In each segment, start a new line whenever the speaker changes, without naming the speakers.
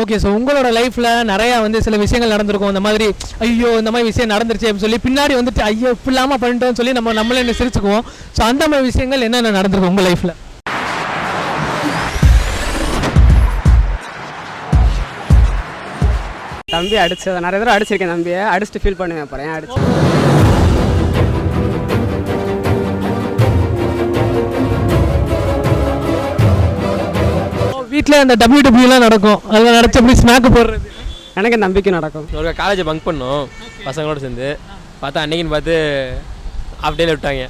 Okay so உங்களோட லைஃப்பில் நிறையா வந்து சில விஷயங்கள் நடந்திருக்கும். இந்த மாதிரி ஐயோ இந்த மாதிரி விஷயம் நடந்துருச்சு அப்படின்னு சொல்லி பின்னாடி வந்துட்டு ஐயோ இப்படி இல்லாமல் பண்ணிட்டோம்னு சொல்லி நம்ம நம்மளே என்ன சிரிச்சுக்குவோம். ஸோ அந்த மாதிரி விஷயங்கள் என்னென்ன நடந்திருக்கும் உங்கள் லைஃப்பில்
தம்பி அடிச்சு நிறைய தடவை அடிச்சிருக்கேன் தம்பியை அடிச்சுட்டு ஃபீல் பண்ணுவேன் அப்புறம் ஏன் அடிச்சு?
வீட்டில் அந்த டபிள்யூ டபிள்யூலாம் நடக்கும். அதில் நடச்சபடி ஸ்நாக்கு போடுறது.
எனக்கு நம்பிக்கை நடக்கும்.
ஒரு காலேஜை பங்க் பண்ணோம். பசங்களோட சேர்ந்து. பார்த்தா அன்னைக்குன்னு பார்த்து டேல விட்டாங்க.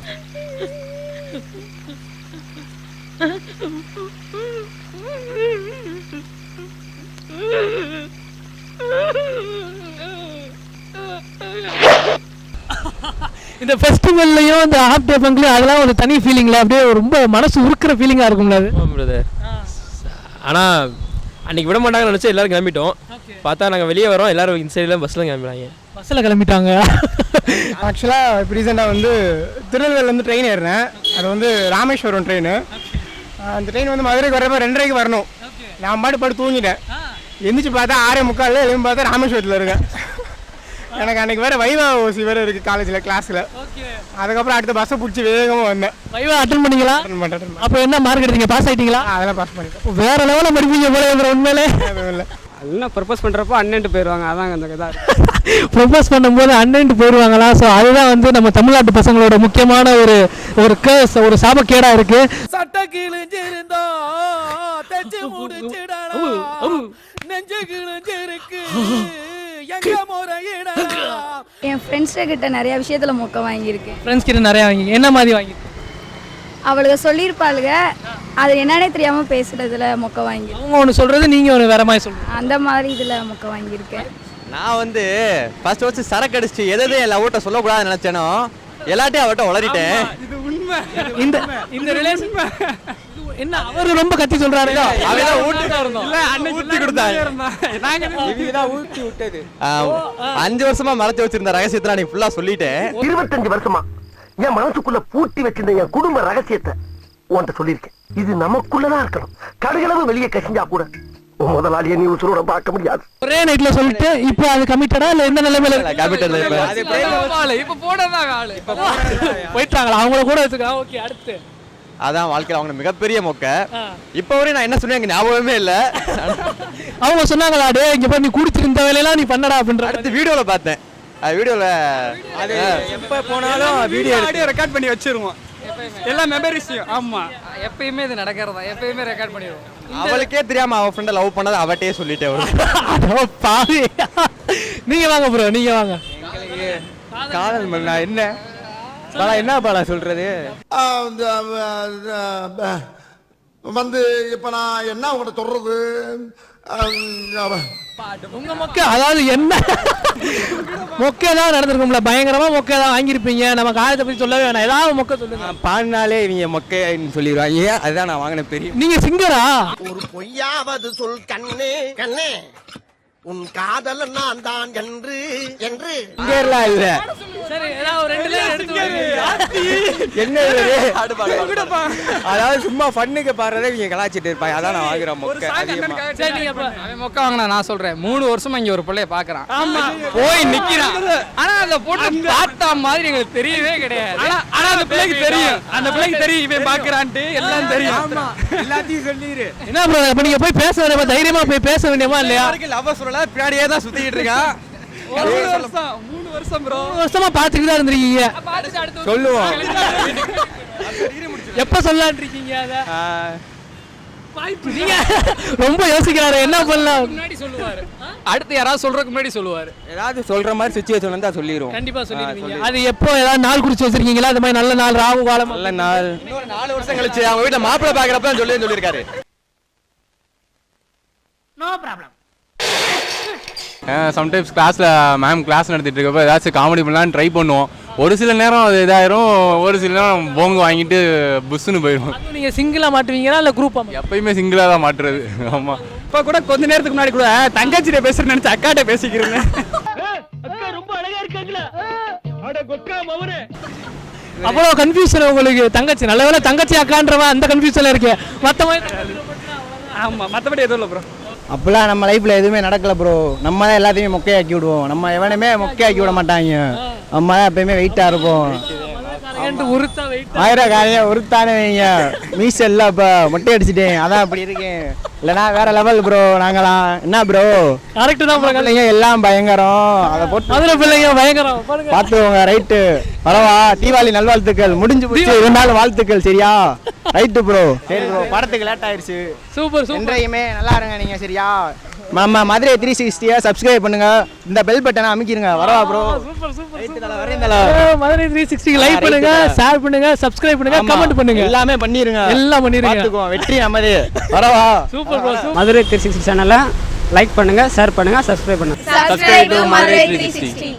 இந்த ஃபெஸ்டிவல்லையும் இந்த ஹாஃப் டே பங்க்லையும் அதெல்லாம் ஒரு தனி ஃபீலிங்ல அப்படியே ரொம்ப மனசு உருக்குற ஃபீலிங்காக இருக்கும்ல அது.
ஆனால் அன்னைக்கு விட மாட்டாங்கன்னு நினச்சா எல்லாரும் கிளம்பிட்டோம். பார்த்தா நாங்கள் வெளியே வரோம். எல்லாரும் இன்சைடில் பஸ்ஸில் கிளம்பிடுறாங்க
பஸ்ஸில் கிளம்பிட்டாங்க.
ஆக்சுவலாக இப்போ ரீசெண்டாக வந்து திருநெல்வேலிலேருந்து ட்ரெயின் ஏறினேன். அது வந்து ராமேஸ்வரம் ட்ரெயின் அந்த ட்ரெயின் வந்து மதுரைக்கு வரப்போ ரெண்டரைக்கு வரணும். நான் பாட்டு பாட்டு தூங்கிட்டேன். எந்திரிச்சு பார்த்தா ஆறே முக்காலில் எழுந்து பார்த்தா ராமேஸ்வரத்தில் இருக்கேன். எனக்கு அன்னைக்கு வேறு வைவா ஓசி வேறு இருக்குது காலேஜில் கிளாஸில் அதுக்கப்புறம் அடுத்த பஸ்ஸை பிடிச்சி வேகமாக வந்தேன்.
வைவா அட்டன் பண்ணீங்களா?
அட்டன்
அப்போ என்ன மார்க் எடுத்தீங்க? பாஸ் ஆயிட்டீங்களா?
அதெல்லாம் பாஸ் பண்ணிட்டேன்.
வேற லெவலில் படிப்பீங்க போல உண்மையிலே.
இல்லை. அதெல்லாம் ப்ரப்போஸ் பண்ணுறப்போ அண்ணன்ட்டு போயிடுவாங்க அதான் அந்த இதாக
ப்ரொபோஸ் பண்ணும்போது அண்ணன்ட்டு போயிடுவாங்களா ஸோ அதுதான் வந்து நம்ம தமிழ்நாட்டு பசங்களோட முக்கியமான ஒரு ஒரு கேஸ் ஒரு சாபக்கேடா இருக்கு.
சட்ட கிழிஞ்சிருந்தா தைச்சு முடிச்சிடலாம் நெஞ்சு கிழிஞ்சிருக்கு.
என் ஃப்ரெண்ட்ஸு கிட்ட நிறைய விஷயத்துல மொக்க வாங்கியிருக்கேன்.
ஃப்ரெண்ட்ஸ் கிட்ட நிறைய வாங்கி என்ன மாதிரி வாங்கி
அவளுக சொல்லியிருப்பாளுக அது என்னன்னே தெரியாம பேசுறதுல மொக்க வாங்கி
அவங்க ஒன்று சொல்றது நீங்க ஒன்று வேற மாதிரி சொல்றீங்க
அந்த மாதிரி இதுல மொக்க வாங்கியிருக்கேன்.
நான் வந்து ஃபர்ஸ்ட் வச்சு சரக்கு அடிச்சு எதை என் லவ்ட்ட சொல்லக்கூடாதுன்னு நினைச்சேனோ எல்லாத்தையும் அவட்ட உளறிட்டேன்.
இந்த இந்த ரிலேஷன் என்ன அவர் ரொம்ப கத்தி சொல்றாரு
அஞ்சு வருஷமா மறைச்சு வச்சிருந்த ரகசியத்தை நான் ஃபுல்லா சொல்லிட்டேன்
இருபத்தஞ்சு வருஷமா என் மனசுக்குள்ள பூட்டி வச்சிருந்த என் குடும்ப ரகசியத்தை உன்கிட்ட சொல்லியிருக்கேன். இது நமக்குள்ளதான் இருக்கணும். கடுகளவு வெளியே கசிஞ்சா கூட முதலாளியை நீ உசுரோட பார்க்க முடியாது.
ஒரே நைட்ல சொல்லிட்டு இப்போ அது கமிட்டடா இல்ல எந்த நிலைமையில?
கேபிட்டல்
இப்ப. ஆளு? போயிட்டாங்களா? அவங்கள கூட வச்சுக்கலாம். ஓகே அடுத்து.
அதான் வாழ்க்கையில அவங்க மிகப்பெரிய மொக்க. இப்ப வரையும் நான் என்ன சொன்னேன் எனக்கு ஞாபகமே இல்ல.
அவங்க சொன்னாங்களா டே இங்க போய் நீ குடிச்சிட்டு இந்த வேலையெல்லாம் நீ பண்ணடா அப்படின்ற
அடுத்து வீடியோல பார்த்தேன். அது வீடியோல
அது எப்போ போனாலும் வீடியோ ஆடியோ ரெக்கார்ட் பண்ணி வச்சிருவோம். எல்லா மெமரிஸையும் ஆமாம்
எப்பயுமே இது நடக்கிறதா? எப்பயுமே ரெக்கார்ட் பண்ணிடுவோம்.
அவளுக்கே தெரியாம அவ ஃப்ரெண்ட லவ் பண்ணதை அவட்டே சொல்லிட்டேன் ஒரு
அடோ பாவி. நீங்க வாங்க ப்ரோ நீங்க வாங்க.
காதல் என்ன? பாலா என்ன பாலா சொல்றது?
வந்து இப்ப நான் என்ன உங்கள்கிட்ட சொல்றது?
உங்க மொக்க அதாவது என்ன? மொக்க தான் நடந்திருக்கும்ல பயங்கரமா மொக்க தான் வாங்கியிருப்பீங்க. நம்ம காலத்தை பத்தி சொல்லவே வேணாம். ஏதாவது மொக்க சொல்லுங்க.
பாடினாலே இவங்க மொக்கைன்னு சொல்லிடுவாங்க. அதுதான் நான் வாங்கின பெரிய
நீங்க சிங்கரா
ஒரு பொய்யாவது சொல் கண்ணே கண்ணே. உன் காதல் நான் தான் என்று. என்று
இல்ல.
சரி ஏதாவது ஒரு ரெண்டு லைன் எடுத்து
என்ன? அதாவது சும்மா ஃபன்னுக்கு பாடுறதே இவங்க கலாச்சிட்டு இருப்பாங்க. அதான் நான் வாங்குறேன் மொக்கை
மொக்க வாங்கினா நான் சொல்றேன். மூணு வருஷமா இங்க ஒரு பிள்ளைய பாக்குறான். ஆமா. போய் நிக்கிறான். ஆனா அந்த பொண்ணு பார்த்தா மாதிரி எங்களுக்கு தெரியவே கிடையாது. அந்த பிள்ளைக்கு தெரியும். அந்த பிள்ளைக்கு தெரியும் இவன் பாக்குறான்ட்டு. எல்லாம் தெரியும்.
எல்லாத்தையும் சொல்லிடு
என்ன ப்ரோ நீங்க போய் பேச வேண்டியமா தைரியமா போய் பேச வேண்டியமா இல்லையா?
லவ் சொல்லல பின்னாடியே தான் சுத்திக்கிட்டு இருக்கான்
மூணு வருஷம் மூணு வருஷம் ப்ரோ
மூணு வருஷமா பாத்துட்டு தான் இருந்திருக்கீங்க.
சொல்லுவோம்.
எப்ப சொல்லலான் இருக்கீங்க அத? நீங்க ரொம்ப யோசிக்கிறாரு என்ன பண்ணலாம்?
முன்னாடி சொல்லுவாரு. அடுத்து யாராவது சொல்றதுக்கு முன்னாடி சொல்லுவாரு.
ஏதாவது சொல்ற மாதிரி சுச்சுவேஷன் வந்தா சொல்லிடுவோம்
கண்டிப்பா சொல்லிடுவீங்க. அது எப்போ ஏதாவது நாள் குறிச்சு வச்சிருக்கீங்களா? இந்த மாதிரி நல்ல நாள் ராகு காலம்?
நல்ல நாள்.
இன்னொரு நாலு வருஷம் கழிச்சு அவங்க வீட்டுல மாப்பிள்ளை பாக்குறப்ப தான் சொல்லி சொல்லியிருக்காரு.
சம்டைம்ஸ் கிளாஸில் மேம் கிளாஸ் நடத்திட்டு இருக்கப்போ ஏதாச்சும் காமெடி பண்ணலான்னு ட்ரை பண்ணுவோம்.
ஒரு சில நேரம் அது இதாயிரும் ஒரு சில நேரம் போங்க வாங்கிட்டு புஷ்ஷுன்னு போயிடும்
நீங்க சிங்கிளா மாட்டுவீங்களா இல்ல குரூப்பா
எப்பயுமே சிங்கிளாக தான் மாட்டுறது. ஆமாம்
இப்போ கூட கொஞ்ச நேரத்துக்கு முன்னாடி கூட தங்கச்சிட்ட பேசுறேன்னு நினைச்சு அக்காட்ட பேசிக்கிறேன்
அவ்வளவு கன்ஃபியூஷன் உங்களுக்கு தங்கச்சி. நல்ல வேளை தங்கச்சி அக்கான்றவ அந்த கன்ஃபியூஷன்ல இருக்கே. மத்த மாதிரி
ஆமா மற்றபடி எதுவும் இல்லை ப்ரோ
அப்பெல்லாம் நம்ம லைஃப்ல எதுவுமே நடக்கல ப்ரோ நம்ம தான் எல்லாத்தையுமே மொக்கையாக்கி விடுவோம். நம்ம எவனுமே மொக்கையாக்கி விட மாட்டாங்க. தான் எப்பயுமே வெயிட்டா இருப்போம்.
உருத்தா வெயிட்
ஆயிரம் காரியம் ஒருத்தானே வைங்க மீச இல்ல இப்ப மொட்டை அடிச்சிட்டேன். அதான் அப்படி இருக்கேன். இல்லைனா வேற லெவல் ப்ரோ நாங்களாம். என்ன ப்ரோ
கரெக்ட் தான் bro.
பிள்ளைங்க எல்லாம் பயங்கரம். அதை போட்டு
மதுரை பிள்ளைங்க பயங்கரம்.
பார்த்துக்கோங்க ரைட்டு பரவா. தீபாவளி நல்வாழ்த்துக்கள். முடிஞ்சு போச்சு. இருந்தாலும் வாழ்த்துக்கள் சரியா? ரைட்டு ப்ரோ சரி ப்ரோ படத்துக்கு லேட் ஆயிருச்சு.
சூப்பர் சூப்பர்
நல்லா இருங்க நீங்க சரியா? நம்ம மதுரை த்ரீ சிக்ஸ்டியை சப்ஸ்கிரைப் பண்ணுங்க. இந்த பெல் பட்டனை அமைக்கிருங்க. வரவா bro
super super Madurai three sixty like பண்ணுங்க ஷேர் பண்ணுங்க சப்ஸ்கிரைப் பண்ணுங்க கமெண்ட் பண்ணுங்க.
எல்லாமே பண்ணிருங்க.
எல்லாம் பண்ணிருங்க.
வெற்றி நமது வரவா.
Super bro
Madurai three sixty சேனலை லைக் பண்ணுங்க ஷேர் பண்ணுங்க சப்ஸ்கிரைப் பண்ணுங்க.
Subscribe to Madurai 360.